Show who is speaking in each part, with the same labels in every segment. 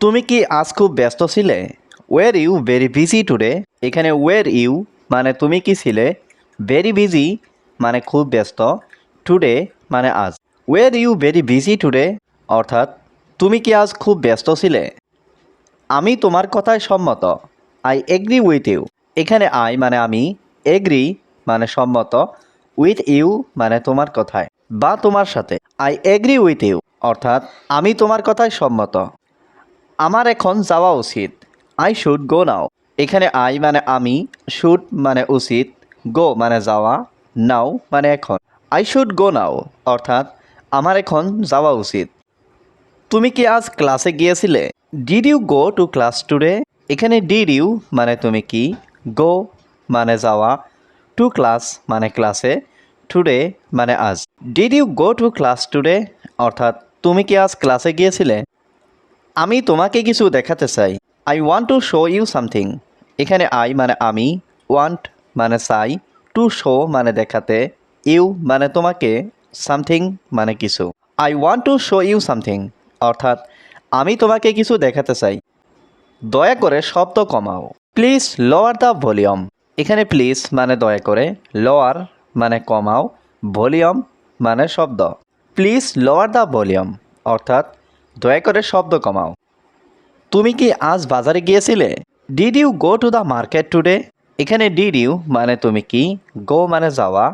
Speaker 1: তুমি কি আজ খুব ব্যস্ত ছিলে? Were you very busy today এখানে ওয়ের ইউ মানে তুমি কি ছিলে? ভেরি বিজি মানে খুব ব্যস্ত। টুডে মানে আজ। Were you very busy today অর্থাৎ, তুমি কি আজ খুব ব্যস্ত ছিলে? আমি তোমার কথায় সম্মত। আই এগ্রি উইথ ইউ এখানে আই মানে আমি এগ্রি মানে সম্মত। উইথ ইউ মানে তোমার কথায়। বা তোমার সাথে। আই এগ্রি উইথ ইউ অর্থাৎ, আমি তোমার কথায় সম্মত। আমার এখন যাওয়া উচিত। I should go now. এখানে আই মানে আমি, শুড মানে উচিত। গো মানে যাওয়া, নাও মানে এখন। আই শুড গো নাও, অর্থাৎ আমার এখন যাওয়া উচিত। তুমি কি আজ ক্লাসে গিয়েছিলে? Did you go to class today এখানে ডিড ইউ মানে তুমি কি? গো মানে যাওয়া। টু ক্লাস মানে ক্লাসে টুডে মানে আজ। Did you go to class today অর্থাৎ তুমি কি আজ ক্লাসে গিয়েছিলে? আমি তোমাকে কিছু দেখাতে চাই। I want to show you something এখানে আই মানে আমি ওয়ান্ট মানে চাই টু শো মানে দেখাতে ইউ মানে তোমাকে সামথিং মানে কিছু। I want to show you something অর্থাৎ, আমি তোমাকে কিছু দেখাতে চাই। দয়া করে শব্দ কমাও। প্লিজ লোয়ার দ্য ভলিউম এখানে প্লিজ মানে দয়া করে লোয়ার মানে কমাও ভলিউম মানে শব্দ। প্লিজ লোয়ার দ্য ভলিউম অর্থাৎ দয়া করে শব্দ কমাও। তুমি কি আজ বাজারে গিয়েছিলে? Did you go to the market today এখানে ডিড ইউ মানে তুমি কি? গো মানে যাওয়া।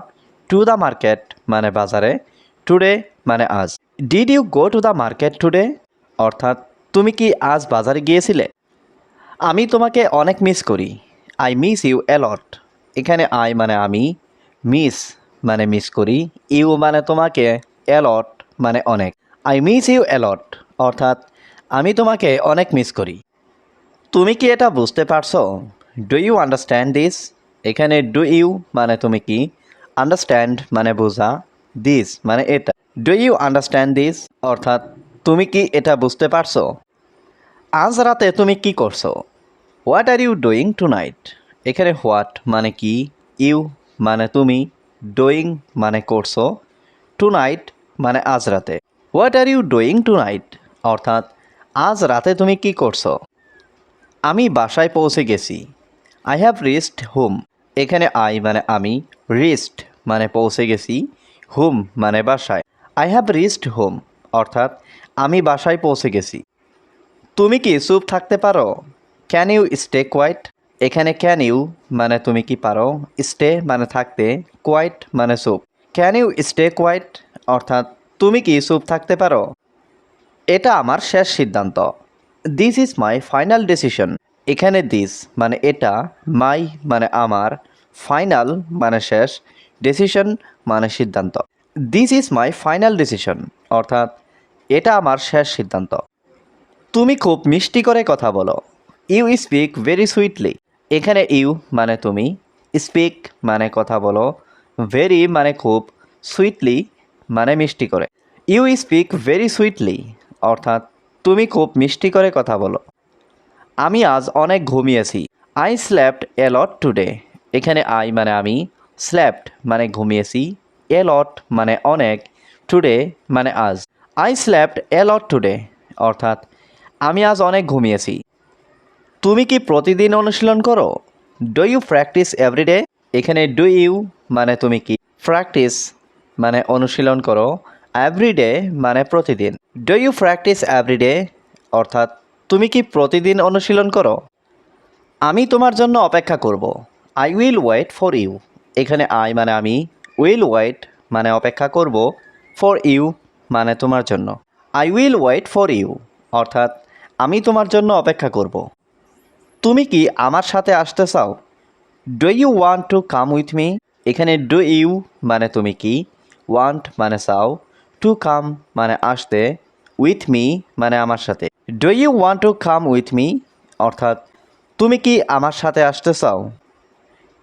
Speaker 1: টু দ্য মার্কেট মানে বাজারে। টুডে মানে আজ। Did you go to the market today অর্থাৎ তুমি কি আজ বাজারে গিয়েছিলে? আমি তোমাকে অনেক মিস করি। I miss you a lot এখানে আই মানে আমি মিস মানে মিস করি। ইউ মানে তোমাকে অ্যালট মানে অনেক। আই মিস ইউ অ্যালট অর্থাৎ, আমি তোমাকে অনেক মিস করি। তুমি কি এটা বুঝতে পারছ? ডু ইউ আন্ডারস্ট্যান্ড দিস এখানে ডু ইউ মানে তুমি কি? আন্ডারস্ট্যান্ড মানে বোঝা। দিস মানে এটা। ডু ইউ আন্ডারস্ট্যান্ড দিস অর্থাৎ, তুমি কি এটা বুঝতে পারছ? আজ রাতে তুমি কি করছ? What are you doing tonight এখানে হোয়াট মানে কি? ইউ মানে তুমি। ডুইং মানে করছ। টু নাইট মানে আজ রাতে। What are you doing tonight অর্থাৎ, আজ রাতে তুমি কি করছ? আমি বাসায় পৌঁছে গেছি। আই হ্যাভ রিস্ট হোম এখানে আই মানে আমি রিস্ট মানে পৌঁছে গেছি হোম মানে বাসায়। আই হ্যাভ রিস্ট হোম অর্থাৎ, আমি বাসায় পৌঁছে গেছি। তুমি কি চুপ থাকতে পারো? ক্যান ইউ স্টে কোয়াইট এখানে ক্যান ইউ মানে তুমি কি পারো? স্টে মানে থাকতে কোয়াইট মানে চুপ। ক্যান ইউ স্টে কোয়াইট অর্থাৎ, তুমি কি চুপ থাকতে পারো? এটা আমার শেষ সিদ্ধান্ত। This is my final decision এখানে দিস মানে এটা মাই মানে আমার ফাইনাল মানে শেষ ডিসিশন মানে সিদ্ধান্ত। This is my final decision অর্থাৎ, এটা আমার শেষ সিদ্ধান্ত। তুমি খুব মিষ্টি করে কথা বলো। ইউ স্পিক ভেরি সুইটলি এখানে ইউ মানে তুমি স্পিক মানে কথা বলো। ভেরি মানে খুব সুইটলি মানে মিষ্টি করে। ইউ স্পিক ভেরি সুইটলি অর্থাৎ তুমি খুব মিষ্টি করে কথা বলো। আমি আজ অনেক ঘুমিয়েছি। I slept a lot today এখানে আই মানে আমি স্ল্যাপড মানে ঘুমিয়েছি এলট মানে অনেক টুডে মানে আজ। আই স্ল্যাপড এলট টুডে অর্থাৎ আমি আজ অনেক ঘুমিয়েছি। তুমি কি প্রতিদিন অনুশীলন করো? Do you practise every day এখানে ডু ইউ মানে তুমি কি? প্র্যাকটিস মানে অনুশীলন করো। এভরিডে মানে প্রতিদিন। ডু ইউ প্র্যাকটিস এভরিডে অর্থাৎ, তুমি কি প্রতিদিন অনুশীলন করো? আমি তোমার জন্য অপেক্ষা করব। I will wait for you এখানে আই মানে আমি উইল ওয়েট মানে অপেক্ষা করব ফর ইউ মানে তোমার জন্য। I will wait for you অর্থাৎ, আমি তোমার জন্য অপেক্ষা করব। তুমি কি আমার সাথে আসতে চাও? Do you want to come with me এখানে ডু ইউ মানে তুমি কি? ওয়ান্ট মানে চাও। টু কাম মানে আসতে উইথ মি মানে আমার সাথে। Do you want to come with me অর্থাৎ, তুমি কি আমার সাথে আসতে চাও?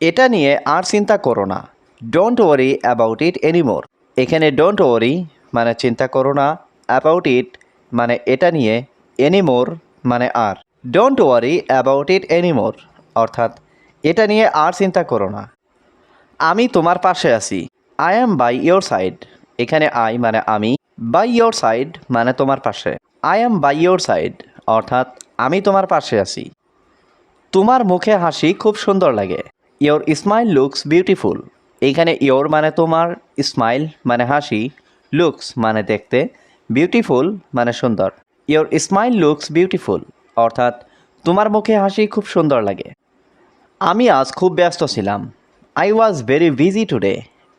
Speaker 1: এটা নিয়ে আর চিন্তা করো না। Don't worry about it anymore এখানে ডোন্ট ওয়ারি মানে চিন্তা করো না। অ্যাবাউট ইট মানে এটা নিয়ে এনিমোর মানে আর। Don't worry about it anymore অর্থাৎ, এটা নিয়ে আর চিন্তা করো না। আমি তোমার পাশে আছি। I am by your side এখানে আই মানে আমি বাই ইয়োর সাইড মানে তোমার পাশে। I am by your side অর্থাৎ আমি তোমার পাশে আছি। তোমার মুখে হাসি খুব সুন্দর লাগে। ইয়োর স্মাইল লুকস বিউটিফুল এইখানে ইয়োর মানে তোমার স্মাইল মানে হাসি লুকস মানে দেখতে বিউটিফুল মানে সুন্দর। ইয়োর স্মাইল লুকস বিউটিফুল অর্থাৎ তোমার মুখে হাসি খুব সুন্দর লাগে। আমি আজ খুব ব্যস্ত ছিলাম। I was very busy today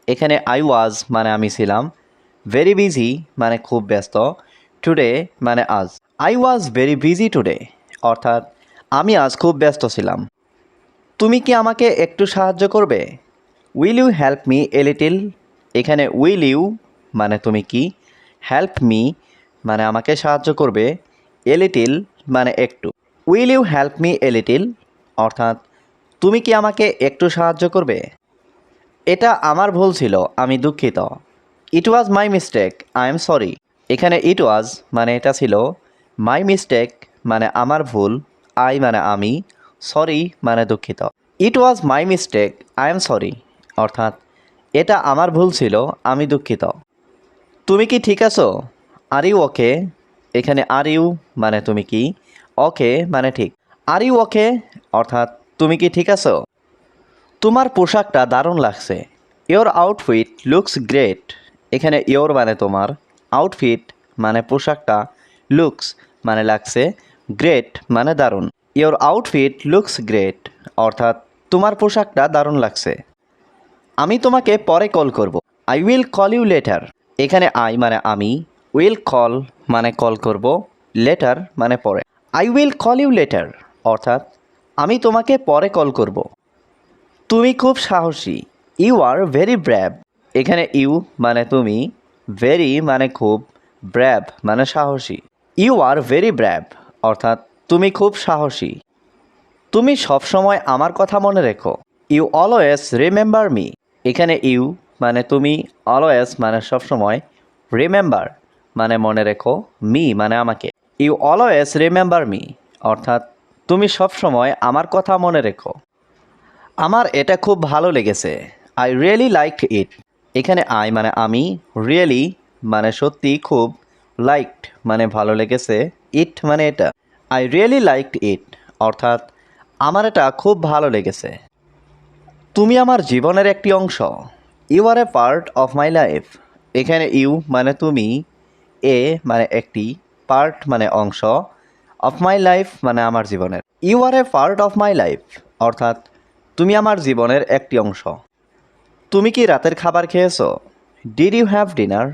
Speaker 1: এখানে আই ওয়াজ মানে আমি ছিলাম। ভেরি বিজি মানে খুব ব্যস্ত। টুডে মানে আজ। I was very busy today অর্থাৎ আমি আজ খুব ব্যস্ত ছিলাম। তুমি কি আমাকে একটু সাহায্য করবে? Will you help me a little এখানে উইল ইউ মানে তুমি কি? হেল্প মি মানে আমাকে সাহায্য করবে এ লিটিল মানে একটু। Will you help me a little অর্থাৎ তুমি কি আমাকে একটু সাহায্য করবে? এটা আমার ভুল ছিল, আমি দুঃখিত। It was my mistake I am sorry এখানে ইট ওয়াজ মানে এটা ছিল মাই মিস্টেক মানে আমার ভুল আই মানে আমি সরি মানে দুঃখিত। It was my mistake I am sorry অর্থাৎ, এটা আমার ভুল ছিল, আমি দুঃখিত। তুমি কি ঠিক আছো? আর ইউ ওকে এখানে আর ইউ মানে তুমি কি? ওকে মানে ঠিক। আর ইউ ওকে অর্থাৎ, তুমি কি ঠিক আছো? তোমার পোশাকটা দারুণ লাগছে। ইয়োর আউটফিট লুকস গ্রেট এখানে ইয়োর মানে তোমার আউটফিট মানে পোশাকটা লুকস মানে লাগছে গ্রেট মানে দারুণ। ইয়োর আউটফিট লুকস গ্রেট অর্থাৎ তোমার পোশাকটা দারুণ লাগছে। আমি তোমাকে পরে কল করব। I will call you later এখানে আই মানে আমি উইল কল মানে কল করব লেটার মানে পরে। I will call you later অর্থাৎ আমি তোমাকে পরে কল করব। তুমি খুব সাহসী। ইউ আর ভেরি ব্র্যাব এখানে ইউ মানে তুমি ভেরি মানে খুব ব্র্যাব মানে সাহসী। ইউ আর ভেরি ব্র্যাব অর্থাৎ তুমি খুব সাহসী। তুমি সবসময় আমার কথা মনে রেখো। ইউ অলওয়েজ রিমেম্বার মি এখানে ইউ মানে তুমি অলওয়েজ মানে সবসময় রিমেম্বার মানে মনে রেখো মি মানে আমাকে। ইউ অলওয়েজ রিমেম্বার মি অর্থাৎ তুমি সবসময় আমার কথা মনে রেখো। আমার এটা খুব ভালো লেগেছে। আই রিয়েলি লাইক ইট এখানে আই মানে আমি রিয়েলি মানে সত্যি খুব লাইকড মানে ভালো লেগেছে। ইট মানে এটা। আই রিয়েলি লাইকড ইট অর্থাৎ আমার এটা খুব ভালো লেগেছে। তুমি আমার জীবনের একটি অংশ। You are a part of my life এখানে ইউ মানে তুমি, এ মানে একটি পার্ট মানে অংশ অফ মাই লাইফ মানে আমার জীবনের। You are a part of my life অর্থাৎ তুমি আমার জীবনের একটি অংশ। তুমি কি রাতের খাবার খেয়েছো? ডিড ইউ হ্যাভ ডিনার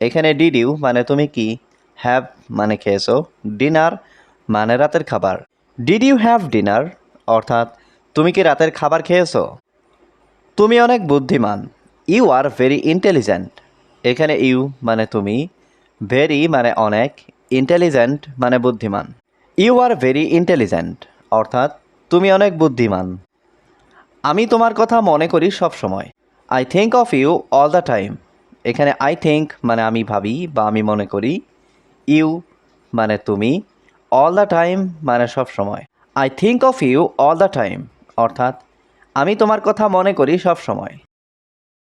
Speaker 1: এখানে ডিড ইউ মানে তুমি কি? হ্যাভ মানে খেয়েছো। ডিনার মানে রাতের খাবার। ডিড ইউ হ্যাভ ডিনার অর্থাৎ, তুমি কি রাতের খাবার খেয়েছো? তুমি অনেক বুদ্ধিমান। ইউ আর ভেরি ইন্টেলিজেন্ট এখানে ইউ মানে তুমি। ভেরি মানে অনেক। ইন্টেলিজেন্ট মানে বুদ্ধিমান। ইউ আর ভেরি ইন্টেলিজেন্ট অর্থাৎ, তুমি অনেক বুদ্ধিমান। আমি তোমার কথা মনে করি সব সময়। I think of you all the time এখানে আই থিঙ্ক মানে আমি ভাবি বা আমি মনে করি। ইউ মানে তুমি অল দ্য টাইম মানে সব সময়। I think of you all the time অর্থাৎ আমি তোমার কথা মনে করি সব সময়।